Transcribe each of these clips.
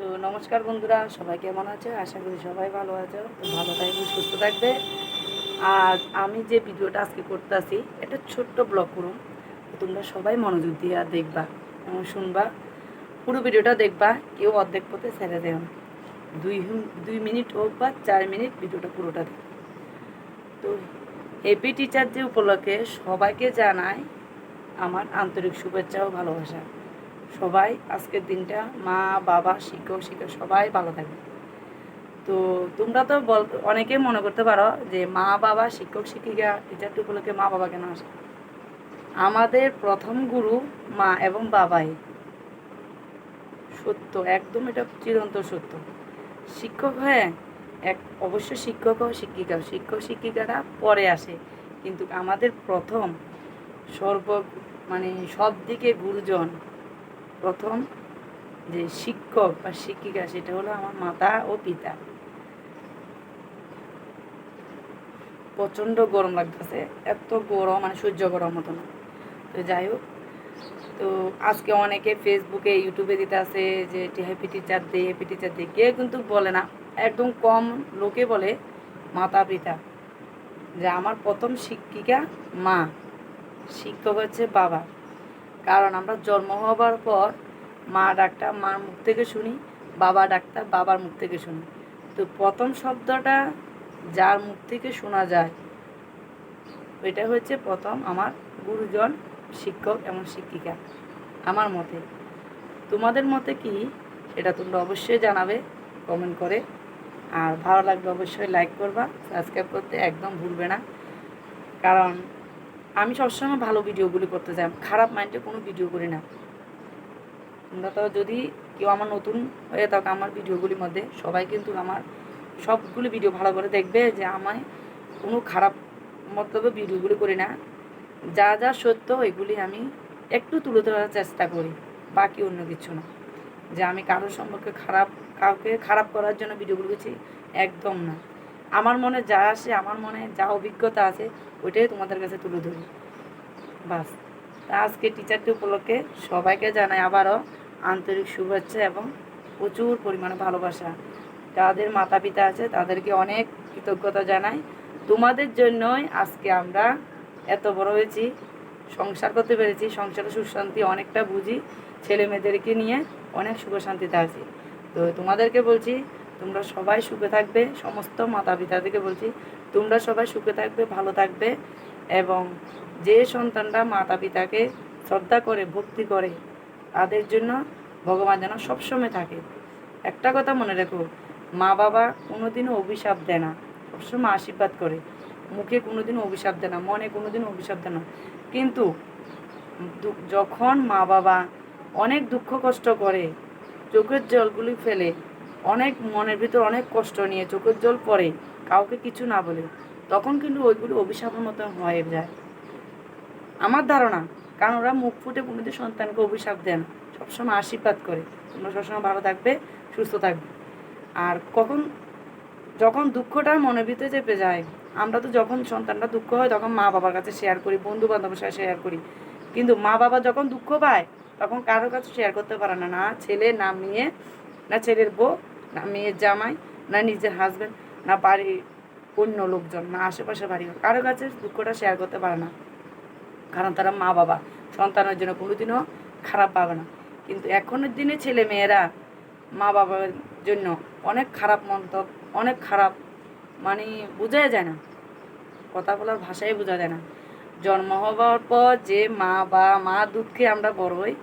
তো নমস্কার বন্ধুরা, সবাই কেমন আছে? আশা করি সবাই ভালো আছো ভালো থাকবে সুস্থ থাকবে আর আমি যে ভিডিওটা আজকে করতে করতেছি, এটা ছোট্ট ব্লগ করুন। তোমরা সবাই মনোযোগ দিয়ে আর দেখবা এবং শুনবা। পুরো ভিডিওটা দেখবা, কেউ অর্ধেক পথে ছেড়ে দেও না। দুই দুই মিনিট হোক বা চার মিনিট ভিডিওটা পুরোটা দেখ। তো হ্যাপি টিচার যে উপলক্ষে সবাইকে জানায় আমার আন্তরিক শুভেচ্ছা ও ভালোবাসা। সবাই, আজকের দিনটা মা, বাবা, শিক্ষক শিক্ষক সবাই ভালো থাকে তো তোমরা তো বল, অনেকে মনে করতে পারো যে মা, বাবা, শিক্ষক, শিক্ষিকা টিচার উপলক্ষে মা, বাবা কেন আসে? আমাদের প্রথম গুরু মা এবং বাবাই। সত্য, একদম এটা চিরন্তর সত্য। শিক্ষক হয়ে এক, অবশ্য শিক্ষক ও শিক্ষিকা, শিক্ষক, শিক্ষিকারা পরে আসে। কিন্তু আমাদের প্রথম সর্ব মানে সব দিকে গুরুজন প্রথম যে শিক্ষক বা শিক্ষিকা, সেটা হলো আমার মাতা ও পিতা। প্রচণ্ড গরম লাগতেছে, এত গরম মানে সহ্য করার মতো না তো যাই হোক, তো আজকে অনেকে ফেসবুকে ইউটিউবে দিতে আছে যে happy teacher day happy teacher day কেউ কিন্তু বলে না, একদম কম লোকে বলে মাতা, পিতা। যে আমার প্রথম শিক্ষিকা মা, শিক্ষক হচ্ছে বাবা। কারণ আমরা জন্ম হবার পর মা ডাক্তার, মার মুখ থেকে শুনি, বাবা ডাক্তার, বাবার মুখ থেকে শুনি। তো প্রথম শব্দটা যার মুখ থেকে শোনা যায় এটা হচ্ছে প্রথম আমার গুরুজন শিক্ষক এবং শিক্ষিকা আমার মতে। তোমাদের মতে কি? সেটা তোমরা অবশ্যই জানাবে কমেন্ট করে। আর ভালো লাগলে অবশ্যই লাইক করবা সাবস্ক্রাইব করতে একদম ভুলবে না। কারণ আমি সবসময় ভালো ভিডিওগুলি করতে চাই খারাপ মাইন্ডে কোনো ভিডিও করি না। তোমরা তো যদি কেউ আমার নতুন হয়ে থাকো আমার ভিডিওগুলির মধ্যে, সবাই কিন্তু আমার সবগুলি ভিডিও ভালো করে দেখবে যে আমায় কোনো খারাপ মতলবে ভিডিওগুলি করি না। যা যা সত্য এগুলি আমি একটু তুলে ধরার চেষ্টা করি, বাকি অন্য কিছু না। যে আমি কারোর সম্পর্কে খারাপ, কাউকে খারাপ করার জন্য ভিডিওগুলো করছি, একদম না। আমার মনে যা আসে, আমার মনে যা অভিজ্ঞতা আছে, ওইটাই তোমাদের কাছে তুলে ধরি। বাস। তা আজকে টিচার ডে উপলক্ষে সবাইকে জানাই আবারও আন্তরিক শুভেচ্ছা এবং প্রচুর পরিমাণে ভালোবাসা। যাদের মাতা পিতা আছে, তাদেরকে অনেক কৃতজ্ঞতা জানাই। তোমাদের জন্যই আজকে আমরা এত বড় হয়েছি, সংসার করতে পেরেছি, সংসারে সুশান্তি অনেকটা বুঝি ছেলে মেয়েদেরকে নিয়ে অনেক সুখ শান্তিতে আছি। তো তোমাদেরকে বলছি তোমরা সবাই সুখে থাকবে। সমস্ত মাতা পিতাদেরকে বলছি, তোমরা সবাই সুখে থাকবে, ভালো থাকবে এবং যে সন্তানরা মাতা পিতাকে শ্রদ্ধা করে, ভক্তি করে, তাদের জন্য ভগবান যেন সবসময় থাকে। একটা কথা মনে রেখো মা বাবা কোনোদিনও অভিশাপ দেয় না। সবসময় আশীর্বাদ করে। মুখে কোনোদিনও অভিশাপ দেয় না, মনে কোনোদিনও অভিশাপ দেয় না। কিন্তু যখন মা বাবা অনেক দুঃখ কষ্ট করে, চোখের জলগুলি ফেলে অনেক মনের ভিতর অনেক কষ্ট নিয়ে চোখের জল পড়ে, কাউকে কিছু না বলে। তখন কিন্তু ওইগুলো অভিশাপের মতো হয়ে যায়। আমার ধারণা, কারণ ওরা মুখ ফুটে কোনোদিন সন্তানকে অভিশাপ দেন সবসময় আশীর্বাদ করে। তোমরা সবসময় ভালো থাকবে, সুস্থ থাকবে। আর কখন, যখন দুঃখটা মনের ভিতরে চেপে যায়, আমরা তো যখন সন্তানটা দুঃখ হয়, তখন মা বাবার কাছে শেয়ার করি বন্ধু বান্ধবের সাথে শেয়ার করি। কিন্তু মা বাবা যখন দুঃখ পায়, তখন কারোর কাছে শেয়ার করতে পারে না। না ছেলে, না মেয়ে না ছেলের বউ, না মেয়ের জামাই, না নিজের হাজব্যান্ড না বাড়ির অন্য লোকজন, না আশেপাশে বাড়ি কারও কাছে দুঃখটা শেয়ার করতে পারে না। কারণ তারা মা বাবা, সন্তানের জন্য কোনোদিনও খারাপ পাবে না। কিন্তু এখনের দিনে ছেলে মেয়েরা মা বাবার জন্য অনেক খারাপ মন্তব্য, অনেক খারাপ মানে বোঝাই যায় না। কথা বলার ভাষাই বোঝা যায় না। জন্ম হওয়ার পর যে মা বা মা দুধকে আমরা বড় হই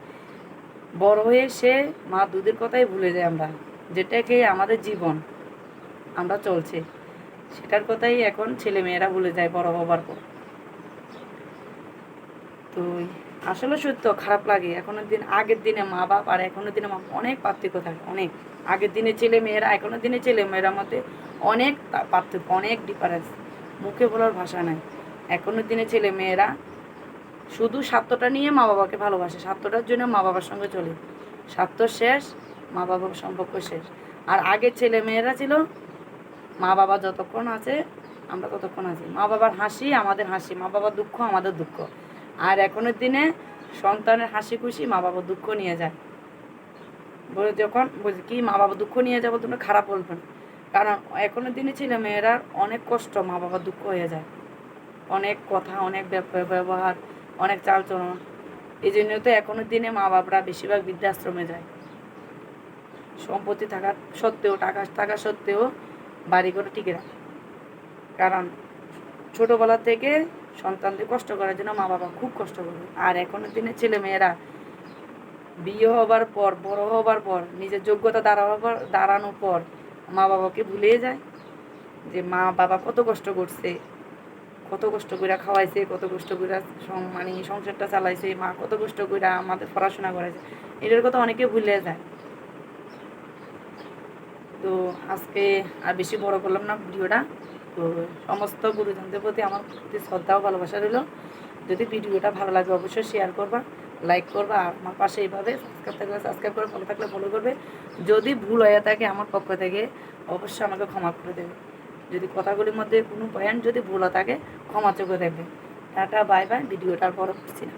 বড় হয়ে সে মা দুধের কথাই ভুলে যাই আমরা যেটাকে আমাদের জীবন আমরা চলছে। সেটার কথাই এখন ছেলে মেয়েরা ভুলে যায় বড় হবার পর। তো আসলে সত্য, খারাপ লাগে। এখনের দিন, আগের দিনে মা বাপ আর এখনের দিনে মা অনেক পার্থক্য থাকে, অনেক। আগের দিনে ছেলে মেয়েরা এখনের দিনে ছেলে মেয়েরা মধ্যে অনেক পার্থক্য, অনেক ডিফারেন্স মুখে বলার ভাষা নাই। এখনের দিনে ছেলে মেয়েরা শুধু স্বার্থটা নিয়ে মা বাবাকে ভালোবাসে, স্বার্থটার জন্য মা বাবার সঙ্গে চলে। স্বার্থ শেষ, মা বাবার সম্পর্ক শেষ। আর আগের ছেলে মেয়েরা ছিল, মা বাবা যতক্ষণ আছে, আমরা ততক্ষণ আছি। মা বাবার হাসি আমাদের হাসি, মা বাবার দুঃখ আমাদের দুঃখ। আর এখনের দিনে সন্তানের হাসি খুশি মা বাবার দুঃখ নিয়ে যায়। বলে যখন বলছি কি, মা বাবা দুঃখ নিয়ে যাব তোমরা খারাপ বলবে না। কারণ এখনের দিনে ছেলে মেয়েরা অনেক কষ্ট মা বাবার দুঃখ হয়ে যায়। অনেক কথা, অনেক ব্যবহার অনেক চালচলন এই জন্য তো এখনের দিনে মা বাবারা বেশিরভাগ বৃদ্ধাশ্রমে যায়। সম্পত্তি থাকা সত্ত্বেও, টাকা, থাকা সত্ত্বেও বাড়ি করে টিকে রাখে। কারণ ছোটোবেলা থেকে সন্তানদের কষ্ট করার জন্য মা বাবা খুব কষ্ট করে। আর এখনের দিনে ছেলে মেয়েরা বিয়ে হবার পর, বড় হবার পর, নিজের যোগ্যতা দাঁড়াবার দাঁড়ানোর পর মা বাবাকে ভুলে যায় যে মা বাবা কত কষ্ট করছে। কত কষ্ট করে খাওয়াইছে, কত কষ্ট করে মানে সংসারটা চালাইছে, মা কত কষ্ট করে আমাদের পড়াশোনা করাইছে। এটার কথা অনেকে ভুলে যায়। তো আজকে আর বেশি বড় করলাম না ভিডিওটা। তো সমস্ত গুরুজনদের প্রতি আমার প্রতি শ্রদ্ধা ও ভালোবাসা রইল। যদি ভিডিওটা ভালো লাগে অবশ্যই শেয়ার করবা লাইক করবা, আর আমার পাশে এইভাবে সাবস্ক্রাইব থাকলে সাবস্ক্রাইব করে ফলো থাকলে ফলো করবে। যদি ভুল হয়ে থাকে আমার পক্ষ থেকে, অবশ্যই আমাকে ক্ষমা করে দেবে। যদি কথাগুলির মধ্যে কোনো পয়েন্ট যদি ভুল থাকে ক্ষমা চোখে দেখবে। টাটা বাই বাই ভিডিওটার পর করছি না